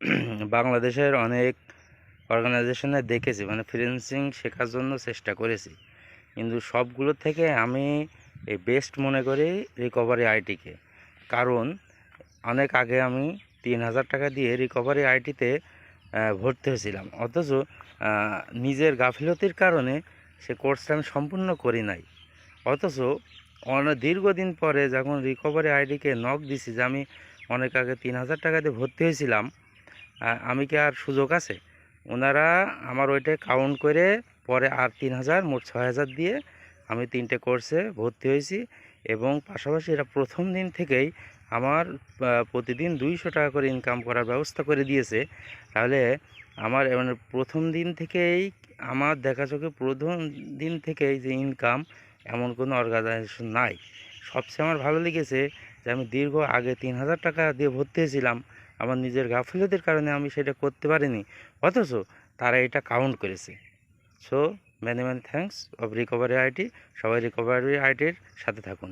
বাংলাদেশের অনেক অর্গানাইজেশনে দেখেছি মানে ফ্রিল্যান্সিং শেখার জন্য চেষ্টা করেছি। কিন্তু সবগুলোর থেকে আমি এই বেস্ট মনে করি রিকভারি আইটিকে কারণ অনেক আগে আমি তিন হাজার টাকা দিয়ে রিকভারি আইটিতে ভর্তি হয়েছিলাম। অথচ নিজের গাফিলতির কারণে সে কোর্সটা আমি সম্পূর্ণ করি নাই। অথচ অনেক দীর্ঘদিন পরে যখন রিকভারি আইডিকে নক দিছি যে আমি অনেক আগে তিন হাজার টাকা দিয়ে ভর্তি হয়েছিলাম আমি কি আর সুযোগ আছে? ওনারা আমার ওইটা কাউন্ট করে পরে আর তিন হাজার, মোট ছয় হাজার দিয়ে আমি তিনটে কোর্সে ভর্তি হয়েছি এবং পাশাপাশি এরা প্রথম দিন থেকেই আমার প্রতিদিন দুইশো টাকা করে ইনকাম করার ব্যবস্থা করে দিয়েছে। তাহলে আমার মানে প্রথম দিন থেকেই আমার দেখা চোখে প্রথম দিন থেকেই যে ইনকাম এমন কোনো অর্গানাইজেশন নাই। সবচেয়ে আমার ভালো লেগেছে যে আমি দীর্ঘ আগে তিন হাজার টাকা দিয়ে ভর্তি হয়েছিলাম। আমার নিজের গাফিলতির কারণে আমি সেটা করতে পারিনি, অথচ তারা এটা কাউন্ট করেছে। So many many thanks of recovery IT সবাই রিকভারি আইটির সাথে থাকুন।